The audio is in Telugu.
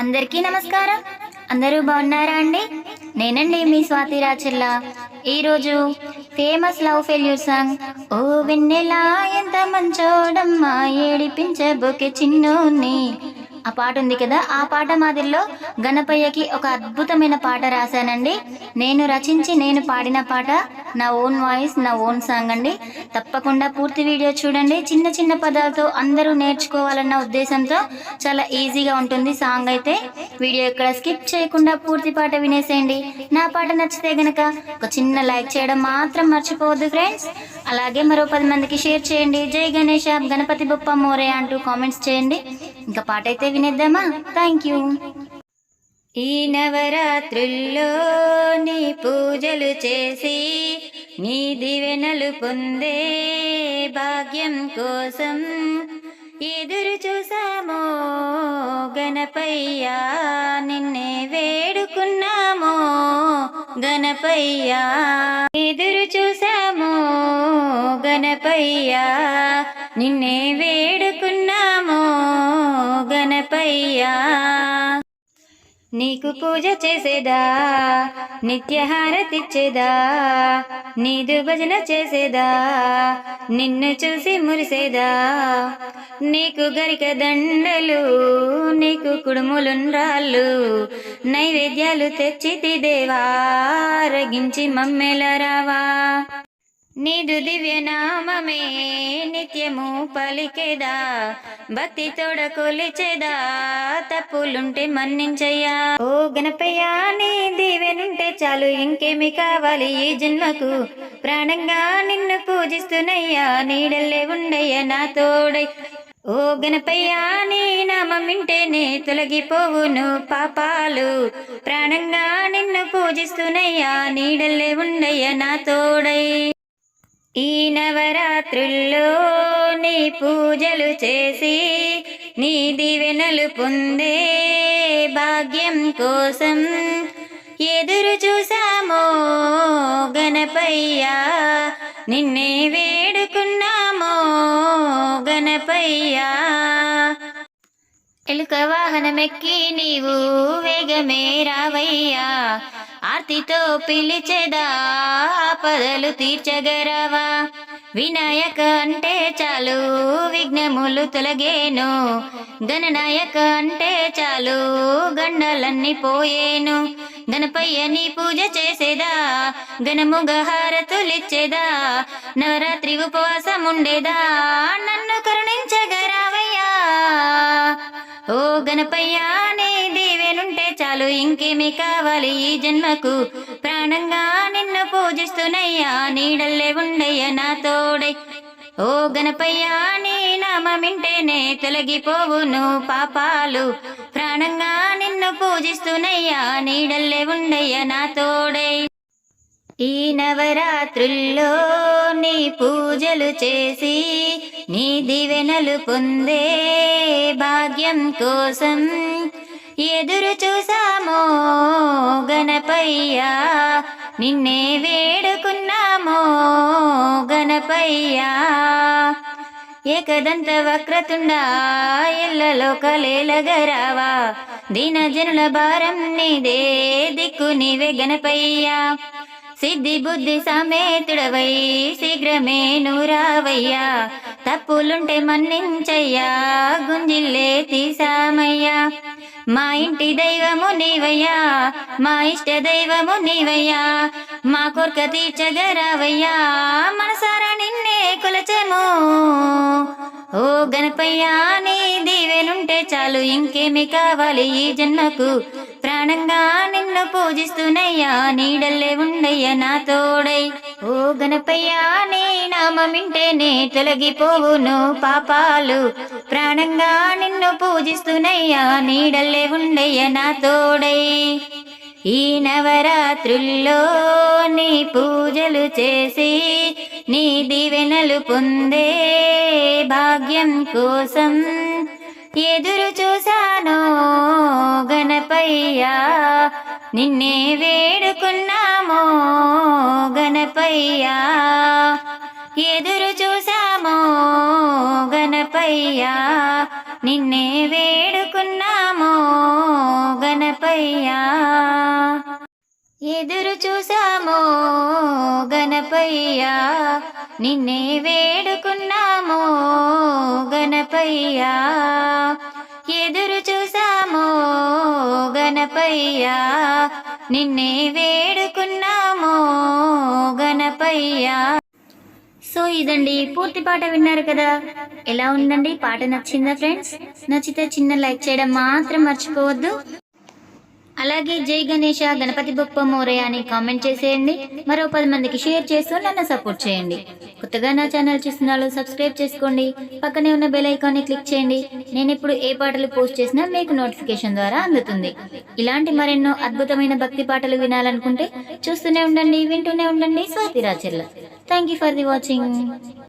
అందరికీ నమస్కారం. అందరూ బాగున్నారా అండి? నేనండి మీ స్వాతి రాచిల్ల ఈరోజు ఫేమస్ లవ్ ఫెయిల్యూర్ సాంగ్. ఓ వెన్నెలా ఎంత మంచోడమ్మా ఏడిపించబోకే చిన్నోని ఆ పాట ఉంది కదా ఆ పాట మాదిరిలో గణపయ్యకి ఒక అద్భుతమైన పాట రాశానండి. నేను రచించి నేను పాడిన పాట నా ఓన్ వాయిస్ నా ఓన్ సాంగ్ అండి. తప్పకుండా పూర్తి వీడియో చూడండి. చిన్న చిన్న పదాలతో అందరూ నేర్చుకోవాలన్న ఉద్దేశంతో చాలా ఈజీగా ఉంటుంది సాంగ్ అయితే. వీడియో ఇక్కడ స్కిప్ చేయకుండా పూర్తి పాట వినేసేయండి. నా పాట నచ్చితే గనక ఒక చిన్న లైక్ చేయడం మాత్రం మర్చిపోవద్దు ఫ్రెండ్స్. అలాగే మరో పది మందికి షేర్ చేయండి. జై గణేష గణపతి బొప్ప మోరే అంటూ కామెంట్స్ చేయండి. ఇంకా పాట అయితే వినేద్దామా? Thank you. ఈ నవరాత్రుల్లో నీ పూజలు చేసి నీ దివెనలు పొందే భాగ్యం కోసం ఎదురు చూసామో గణపయ్యా నిన్నే వేడుకున్నామో గణపయ్యా. ఎదురు చూసామో గణపయ్యా నిన్నే నీకు పూజ చేసేదా? నిత్యహారతిచ్చేదా నీదు భజన చేసేదా? నిన్ను చూసి మురిసేదా? నీకు గరిక దండలు నీకు కుడుములున్రాళ్ళు నైవేద్యాలు తెచ్చితి దేవా రగించి మమ్మెల రావా. నీదు దివ్య నామమే పలికేదా? భక్తి తోడ కొలిచేదా? తప్పులుంటే మన్నించయ్యా. ఓ గణపయ్యా నీ దీవెనుంటే చాలు ఇంకేమి కావాలి ఈ జన్మకు? ప్రాణంగా నిన్ను పూజిస్తున్నయ్యా నీడల్లే ఉండయ్యా నా తోడై. ఓ గణపయ్యా నీ నామం వింటేనే తొలగిపోవును పాపాలు. ప్రాణంగా నిన్ను పూజిస్తున్నయ్యా నీడల్లే ఉండయ్యా నా తోడై. ఈ నవరాత్రుల్లో నీ పూజలు చేసి నీ దీవెనలు పొందే భాగ్యం కోసం ఎదురు చూసామో గణపయ్యా. నిన్నే వేడుకున్నామో గణపయ్యా. ఎలుక వాహనమెక్కి నీవు వేగమే రావయ్యా. ఆర్తితో పిలిచెదా? ఆపదలు తీర్చగరవా వినాయక అంటే చాలు విఘ్నములు తొలగేను. గణనాయక అంటే చాలు గండలన్నీ పోయేను. గణపయ్యని పూజ చేసేదా? గణముగ హారతులిచ్చేదా? నవరాత్రి ఉపవాసం ఉండేదా? నన్ను కరుణించగరావయ్యా. ఓ గణపయ్యా ఇంకేమి కావాలి ఈ జన్మకు? ప్రాణంగా నిన్ను పూజిస్తున్నయ్యా నీడల్లే ఉండయ్యా నా తోడై. ఓ గణపయ్యా నీ నామమింటేనే తొలగిపోవును పాపాలు. ప్రాణంగా నిన్ను పూజిస్తున్నయ్యా నీడల్లే ఉండయ్యా నా తోడై. ఈ నవరాత్రుల్లో నీ పూజలు చేసి నీ దివెనలు పొందే భాగ్యం కోసం ఎదురు చూసామో గణపయ్యా నిన్నే వేడుకున్నామో గణపయ్యా. ఏకదంత వక్రతుండా ఎల్లలోకలేలగరావా దీన జనుల భారం నీదే దిక్కు నీవే గణపయ్యా. సిద్ధి బుద్ధి సమేతుడవై శీఘ్రమే నూరావయ్యా. తప్పులుంటే మన్నించయ్యా గుంజిల్లే తీసామయ్యా మా ఇంటి దైవము నీవయ్యా మా ఇష్ట దైవము నీవయ్యా మా కోర్క తీర్చగరావయ్యా మనసారా నిన్నే కొలచము. ఓ గణపయ్యా నీ దీవెనుంటే చాలు ఇంకేమి కావాలి ఈ జన్మకు? ప్రాణంగా నిన్ను పూజిస్తున్నయ్యా నీడల్లే ఉండయ్యా నా తోడై. ఓ గణపయ్యా నీ నామమింటేనే తొలగిపోవును పాపాలు. ప్రాణంగా నిన్ను పూజిస్తున్నయ్యా నీడల్లే ఉండయ్యా నా తోడై. ఈ నవరాత్రుల్లో నీ పూజలు చేసి నీ దీవెనలు పొందే భాగ్యం కోసం ఎదురు చూశాను గణపయ్యా. నిన్నే వేడుకున్నాము గణపయ్యా. ఎదురు చూశాము గణపయ్యా. నిన్నే వేడుకున్నాము గణపయ్యా. ఎదురు చూసాము గణపయ్యా. నిన్నే వేడుకున్నాము గణపయ్యా నిన్నే వేడుకున్నామో గణపయ్యా. సో ఇదండి పూర్తి పాట విన్నారు కదా? ఎలా ఉందండి? పాట నచ్చిందా ఫ్రెండ్స్? నచ్చితే చిన్న లైక్ చేయడం మాత్రం మర్చిపోవద్దు. అలాగే జై గణేష గణపతి బొప్ప మోరయ్య అని కామెంట్ చేసేయండి. మరో పది మందికి షేర్ చేస్తూ నన్ను సపోర్ట్ చేయండి. కొత్తగా నా ఛానల్ చూస్తున్న వాళ్ళు సబ్స్క్రైబ్ చేసుకోండి. పక్కనే ఉన్న బెల్ ఐకాన్ని క్లిక్ చేయండి. నేను ఇప్పుడు ఏ పాటలు పోస్ట్ చేసినా మీకు నోటిఫికేషన్ ద్వారా అందుతుంది. ఇలాంటి మరెన్నో అద్భుతమైన భక్తి పాటలు వినాలనుకుంటే చూస్తూనే ఉండండి వింటూనే ఉండండి Swathi Racharla thank you for the watching